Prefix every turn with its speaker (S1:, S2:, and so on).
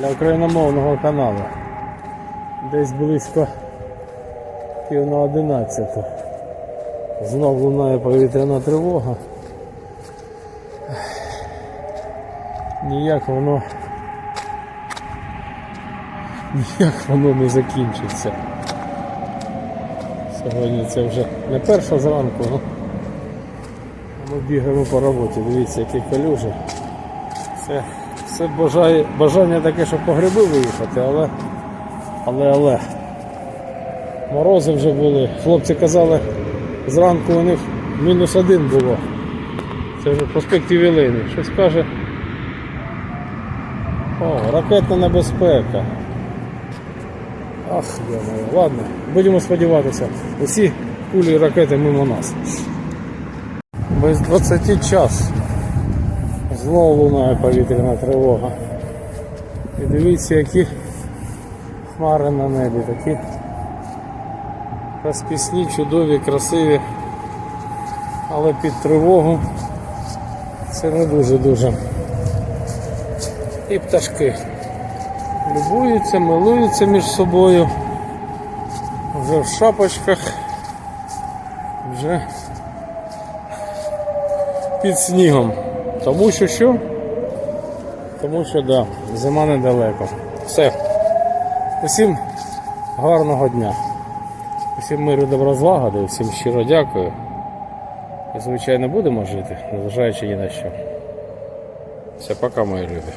S1: для україномовного каналу. Десь близько пів на одинадцяту. Знов лунає повітряна тривога. Ніяк воно ніяк воно не закінчиться. Сьогодні це вже не перша зранку, ну ми бігаємо по роботі. Дивіться, які калюжі. Це, це бажає, бажання таке, щоб по гриби виїхати, але, але, але. Морози вже були. Хлопці казали, зранку у них мінус один було. Це вже проспект Ювілейний. Щось каже. О, ракетна небезпека. Ах, йо-моє, ладно, будемо сподіватися. Усі кулі і ракети мимо нас. Без 20 час. Знову лунає повітряна тривога. І дивіться, які хмари на небі, такі розпісні, чудові, красиві. Але під тривогу це не дуже-дуже. І пташки любуються, милуються між собою. Вже в шапочках, вже під снігом. Тому що що? Тому що да, зима недалеко. Все. Усім гарного дня. Усім миру добра злагоди, всім щиро дякую. І звичайно будемо жити, незважаючи ні на що. Все, пока, мої любі.